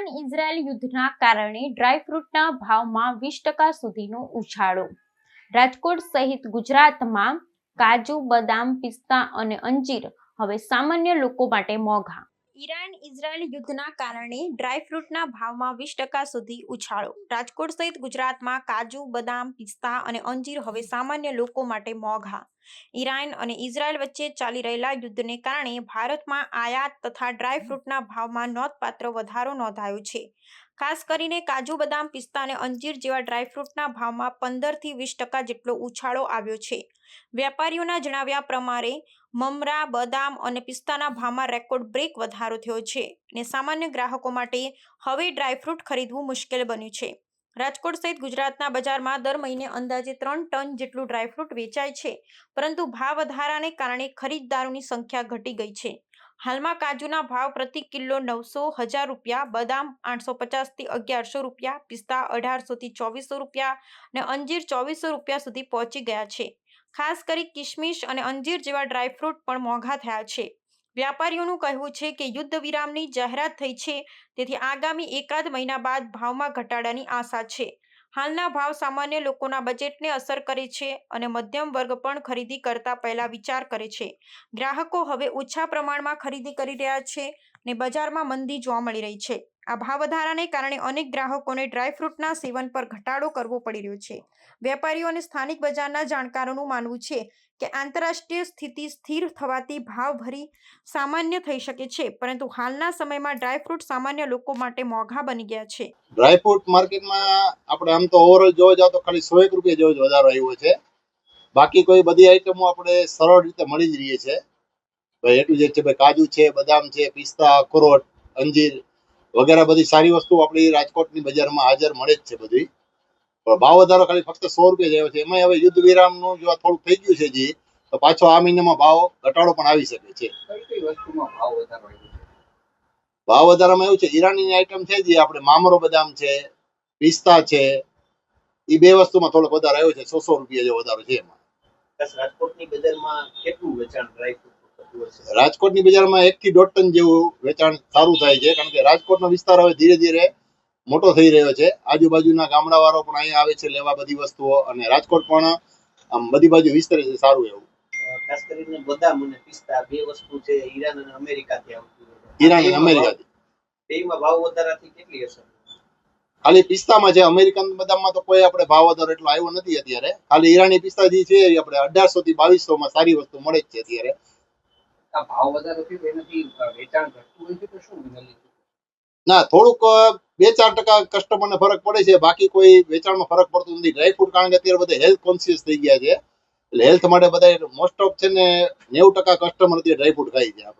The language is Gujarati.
ઈરાન ઇઝરાયલ યુદ્ધના કારણે ડ્રાયફ્રૂટના ભાવમાં વીસ ટકા સુધીનો ઉછાળો. રાજકોટ સહિત ગુજરાતમાં કાજુ, બદામ, પિસ્તા અને અંજીર હવે સામાન્ય લોકો માટે મોંઘા. ઈરાન ઇઝરાયલ યુદ્ધના કારણે ડ્રાયફ્રૂટના ભાવમાં વીસ ટકા સુધી ઉછાળો. રાજકોટ સહિત ગુજરાતમાં કાજુ, બદામ, પિસ્તા અને અંજીર હવે સામાન્ય લોકો માટે મોંઘા. ઈરાન અને ઇઝરાયલ વચ્ચે ચાલી રહેલા યુદ્ધને કારણે ભારતમાં આયાત તથા ડ્રાયફ્રૂટના ભાવમાં નોંધપાત્ર વધારો નોંધાયો છે. ખાસ કરીને કાજુ, બદામ, પિસ્તા અને અંજીર જેવા ડ્રાયફ્રૂટના ભાવમાં પંદરથી વીસ ટકા જેટલો ઉછાળો આવ્યો છે. વેપારીઓના જણાવ્યા પ્રમાણે મમરા, બદામ અને પિસ્તાના ભાવમાં રેકોર્ડ બ્રેક વધારો થયો છે અને સામાન્ય ગ્રાહકો માટે હવે ડ્રાયફ્રૂટ ખરીદવું મુશ્કેલ બન્યું છે. રાજકોટ સહિત ગુજરાતના બજારમાં દર મહિને અંદાજે ત્રણ ટન જેટલું ડ્રાયફ્રૂટ વેચાય છે, પરંતુ ભાવ વધારાને કારણે ખરીદદારોની સંખ્યા ઘટી ગઈ છે. હાલમાં કાજુના ભાવ પ્રતિ કિલો નવસો હજાર રૂપિયા, બદામ આઠસો પચાસથી અગિયારસો રૂપિયા, પિસ્તા અઢારસોથી ચોવીસો રૂપિયા અને અંજીર ચોવીસો રૂપિયા સુધી પહોંચી ગયા છે. ખાસ કરી કિશમિશ અને અંજીર જેવા ડ્રાયફ્રૂટ પણ મોંઘા થયા છે. વ્યાપારીઓનું કહેવું છે કે યુદ્ધ વિરામની જાહેરાત થઈ છે, તેથી આગામી એકાદ મહિના બાદ ભાવમાં ઘટાડાની આશા છે. હાલના ભાવ સામાન્ય લોકોના બજેટને અસર કરે છે અને મધ્યમ વર્ગ પણ ખરીદી કરતા પહેલા વિચાર કરે છે. ગ્રાહકો હવે ઓછા પ્રમાણમાં ખરીદી કરી રહ્યા છે ને બજારમાં મંદી જોવા મળી રહી છે. આ ભાવ વધારાને કારણે અનેક ગ્રાહકોને ડ્રાયફ્રૂટના સેવન પર ઘટાડો કરવો પડી રહ્યો છે. વેપારીઓ અને સ્થાનિક બજારના જાણકારોનું માનવું છે કે આંતરરાષ્ટ્રીય સ્થિતિ સ્થિર થવાથી ભાવ ભરી સામાન્ય થઈ શકે છે, પરંતુ હાલના સમયમાં ડ્રાયફ્રૂટ સામાન્ય લોકો માટે મોંઘા બની ગયા છે. ડ્રાયફ્રૂટ માર્કેટમાં આપણે આમ તો ઓવરઓલ જોવા જાવ તો ખાલી સો એક રૂપિયા જેવો જ વધારો આવ્યો છે. બાકી કોઈ બધી આઈટમો આપણે સરળ રીતે મળી જ રહીએ છે. ભાઈ એટલું જે છે, ભાઈ કાજુ છે, બદામ છે, પિસ્તા, અખરોટ, અંજીર વગેરે બધી સારી વસ્તુ આપણી રાજકોટની બજારમાં હાજર મળે જ છે બધી. પણ ભાવ વધારો ખાલી ફક્ત સો રૂપિયા જેવો છે. એમાં હવે યુદ્ધ વિરામનું જો થોડુંક થઈ ગયું છે જે તો પાછો આ મહિનામાં ભાવ ઘટાડો પણ આવી શકે છે. ભાવ વધારામાં એવું છે ઈરાનીની આઈટમ છે જે આપણે મામરો બદામ છે પિસ્તા છે એ બે વસ્તુમાં થોડોક વધારો આવ્યો છે. સો સો રૂપિયા જેવો વધારો છે એમાં. રાજકોટની બજારમાં કેટલું વેચાણ ડ્રાયફ્રૂટ રાજકોટની બજારમાં એક થી દોઢ ટન જેવું વેચાણ સારું થાય છે. કારણ કે રાજકોટનો વિસ્તાર હવે ધીરે ધીરે મોટો થઈ રહ્યો છે. આજુબાજુના ગામડાવાળો પણ અહીંયા આવે છે લેવા બધી વસ્તુઓ અને રાજકોટ પણ આમ બધી બાજુ વિસ્તરે છે સારું એવું. ખાસ કરીને બદામ અને પિસ્તા બે વસ્તુ છે ઈરાન અને અમેરિકાથી આવતી ઈરાન અને અમેરિકાથી. બેયમાં ભાવ વધારાથી કેટલી અસર? ખાલી પિસ્તામાં છે. અમેરિકન બદામમાં તો કોઈ આપણે ભાવ વધારો એટલો આવ્યો નથી અત્યારે. ખાલી ઈરાની પિસ્તા જે છે એ આપણે અઢારસો થી બાવીસો માં સારી વસ્તુ મળે જ છે અત્યારે. ના, થોડુંક બે ચાર ટકા કસ્ટમરને ફરક પડે છે. બાકી કોઈ વેચાણમાં ફરક પડતો નથી. ડ્રાયફ્રૂટ કારણ કે અત્યારે બધા હેલ્થ કોન્શિયસ થઈ ગયા છે. એટલે હેલ્થ માટે બધા મોસ્ટ ઓફ છે ને નેવું ટકા કસ્ટમર અત્યારે ડ્રાયફ્રૂટ ખાય છે. આપણે